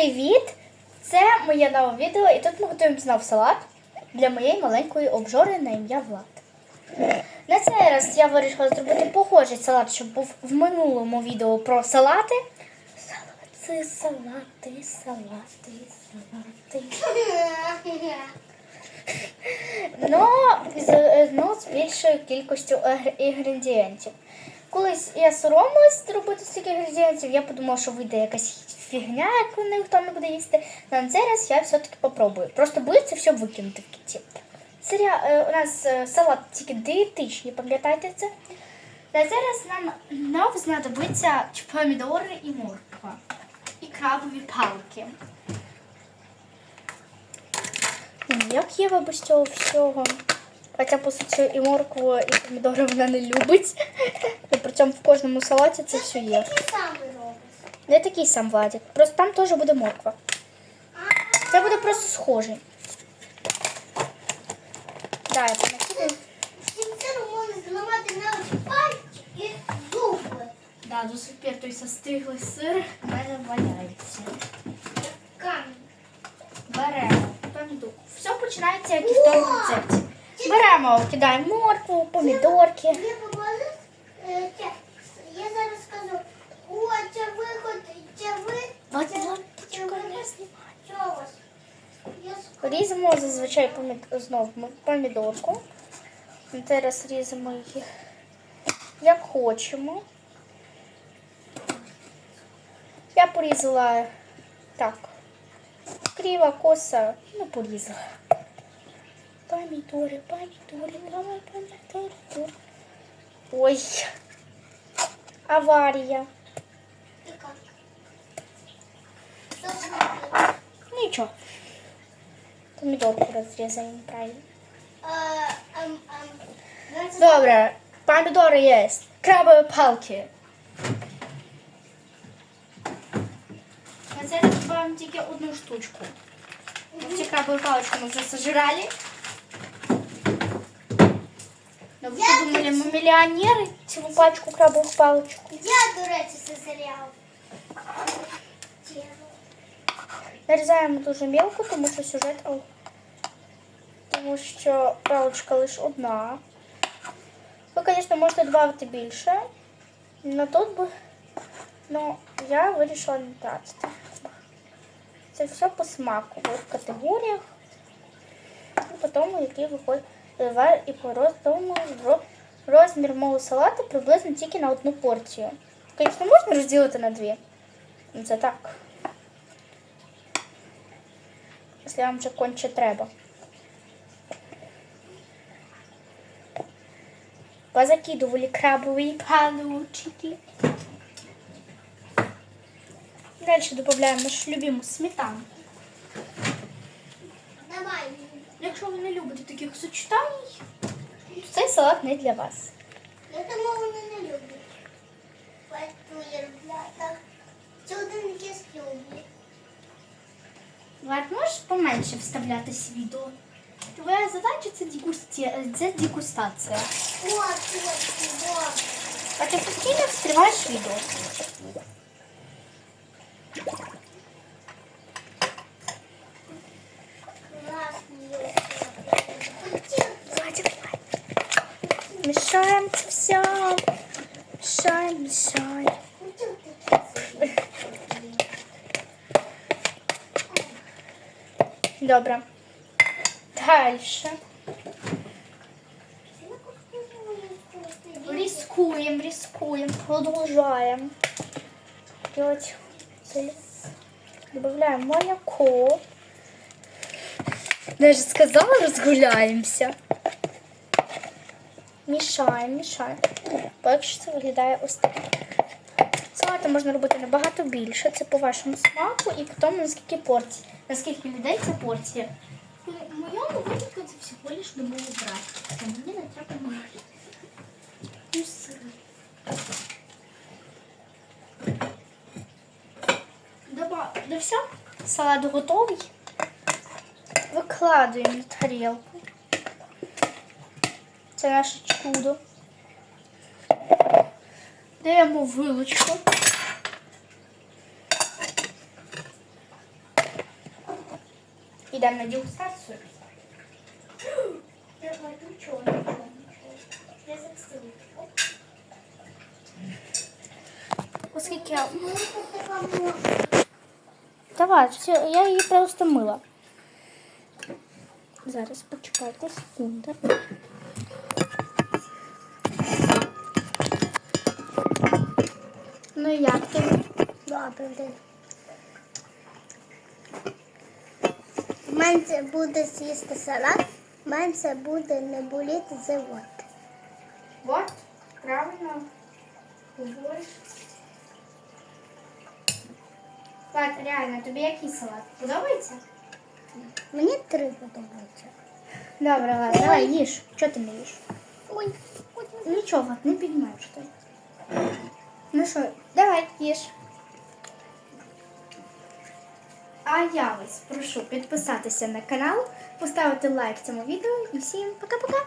Привіт! Це моє нове відео, і тут ми готуємо знов салат для моєї маленької обжори на ім'я Влад. На цей раз я вирішила зробити похожий салат, щоб був в минулому відео про салати. Салати, салати, салати, салати. Но з, ну, з більшою кількістю інгредієнтів. Колись я соромилась робити стільки інгредієнтів, я подумала, що вийде якась фігня, яку ніхто не буде їсти. На цей раз я все-таки попробую. Просто це все викинути в кінці. Серія, е, у нас е, салат тільки дієтичний, пам'ятаєте це? На цей раз нам нам знадобиться помідори і морква. І крабові палки. Як Єва без цього всього? Хоча, по суті, і моркву, і помідори вона не любить. І при цьому в кожному салаті це все є. Не такий сам Владик. Просто там теж буде морква. Це буде просто схожий. Да, я понакидаю. Сінцеру можна зламати навіть пальці і зуби. Да, до сих пір той застиглий сир в мене валяється. Камінь. Беремо помідорку. Все починається як і в тому рецепті. Беремо, кидаємо моркву, помідорки. Мені е, я зараз скажу, о, це виход, це ви. Різемо зазвичай помід... знов помідорку. Зараз різемо їх як хочемо. Я порізала так. Кріва коса, ну порізала. Помідори, помідори, давай помідори. Ой. Аварія. Ти як? Що зробити? Нічого. Помідорку розрізаємо правильно. Е, ем, ем, знаєте, Добре, помідори є. Крабові палки. Це вам тільки одну штучку. Ці крабові палички ми вже сожрали. Ви Я думали, ми мільйонери цілу пачку крабових паличок? Я, до речі, це серіал. Нарізаємо дуже мелко, тому що сюжет. о, Тому що паличка лише одна. Ви, звісно, можете додати більше. але тут би. Ну, я вирішила не тратити. Це все по смаку. В категоріях. І по тому, який виходить. Е, І по роздуму розмір мого салату приблизно тільки на одну порцію. Звісно, можна розділити на дві. Ну, Це так. Якщо вам вже конче треба. Позакидывали крабовые палочки. Дальше добавляємо нашу любиму сметану. Якщо ви не любите таких сочетань, то цей салат не для вас. Я думаю, вони не люблять. Поэтому я люблю. Це один якийсь люблять. Влад, можеш поменше вставлятись відео? Твоя задача це, дегусті... це дегустація. От, от, от. А ти постійно встриваєш відео. Мешаем все. Мешаем, мешаем. Добре. Дальше. Рискуем, рискуем, продолжаем. Делать. Добавляем молоко. Даже сказала, разгуляемся. Мішаємо, мішаємо. Поки що це виглядає ось так. Салати можна робити набагато більше, це по вашому смаку і по тому, наскільки порцій. Наскільки людей це порція. В моєму випадку це всього лиш до мого брата. Мені не треба. Ну, сир. Ну все, салат готовий. Викладуємо на тарілку. Чудо. Даємо вилочку. Йдемо на дегустацію. Давай, нічого, нічого, нічого. Я заксила. Оскільки я... Ну. Давай, все, я її просто мила. Зараз почекайте секунду. Ну як тобі? Добре, це буде з'їсти салат, це буде не боліти живот. Вот, правильно говориш. Реально, тобі який салат? Подобається? Мені три подобаються. Добре, ладно, давай їж. Чого ти не їш? Ой, ой, Нічого, не піднімаєш ти. Ну що, давай, їж. А я вас прошу підписатися на канал, поставити лайк цьому відео і всім пока-пока!